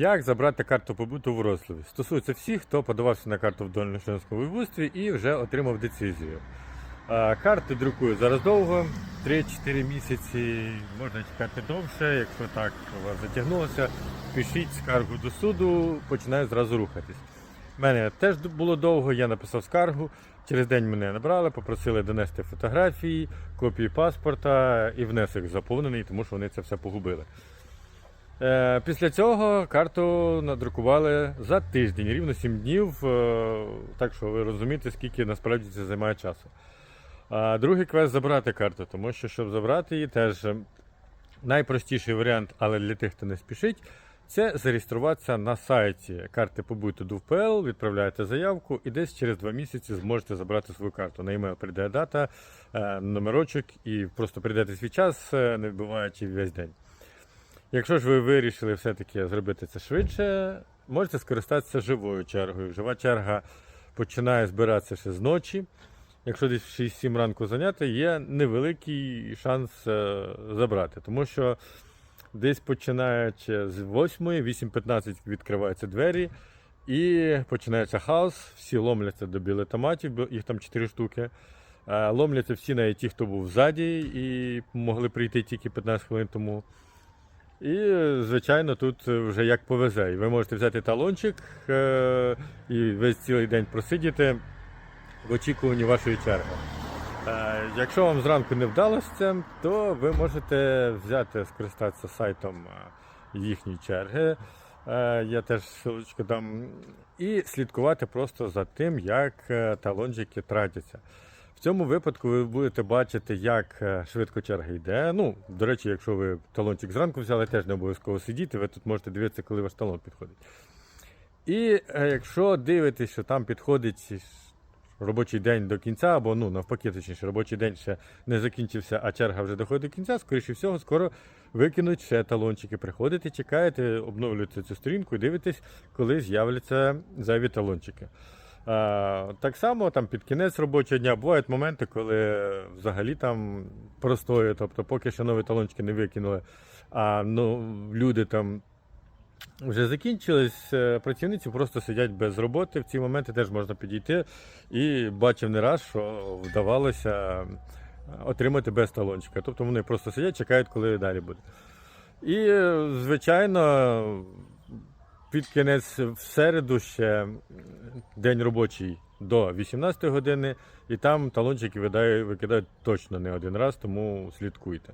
Як забрати карту побуту в Рославі? Стосується всіх, хто подавався на карту в Дольношинському вибустві і вже отримав децизію. Карти друкують зараз довго, 3-4 місяці, можна чекати довше. Якщо так у вас затягнулося, пишіть скаргу до суду, починає зразу рухатись. У мене теж було довго, я написав скаргу. Через день мене набрали, попросили донести фотографії, копії паспорта і внесок заповнений, тому що вони це все погубили. Е, Після цього карту надрукували за тиждень, рівно 7 днів. е, Так що ви розумієте, скільки насправді це займає часу. Другий квест забрати карту, тому що щоб забрати її, теж е, найпростіший варіант, але для тих, хто не спішить, це зареєструватися на сайті карти побуту ДУВПЛ, відправляєте заявку і десь через два місяці зможете забрати свою карту. На імейл прийде дата, номерочок і просто прийдете свій час, не вбиваючи весь день. Якщо ж ви вирішили все-таки зробити це швидше, можете скористатися живою чергою. Жива черга починає збиратися ще з ночі. Якщо десь в 6-7 ранку зайняти, є невеликий шанс е, забрати, тому що десь починаючи з 8, 8.15 відкриваються двері, і починається хаос, всі ломляться до білетоматів, їх там 4 штуки. Е, Ломляться всі навіть ті, хто був ззаді і могли прийти тільки 15 хвилин тому. І, звичайно, тут вже як повезе. Ви можете взяти талончик е, і весь цілий день просидіти в очікуванні вашої черги. Е, Якщо вам зранку не вдалося то ви можете взяти, скористатися сайтом е, їхньої черги. Я теж ссылочку дам. І слідкувати просто за тим, як талончики тратяться. В цьому випадку ви будете бачити, як е, швидко черга йде. Ну, до речі, якщо ви талончик зранку взяли, теж не обов'язково сидіти, ви тут можете дивитися, коли ваш талон підходить. І е, якщо дивитесь, що там підходить робочий день до кінця, або ну навпаки, точніше, робочий день ще не закінчився, а черга вже доходить до кінця, скоріше всього, скоро викинуть ще талончики. Приходите, чекаєте, обновлюєте цю сторінку і дивитесь, коли з'являться зайві талончики. Так само там під кінець робочого дня бувають моменти, коли взагалі там простої, тобто поки ще нові талончики не викинули, а ну, люди там вже закінчились, е, працівниці просто сидять без роботи. В ці моменти теж можна підійти і бачив не раз, що вдавалося е, отримати без талончика. Тобто вони просто сидять, чекають, коли далі буде. І, звичайно, під кінець в середу ще день робочий до 18 години, і там талончики викидають точно не один раз, тому слідкуйте.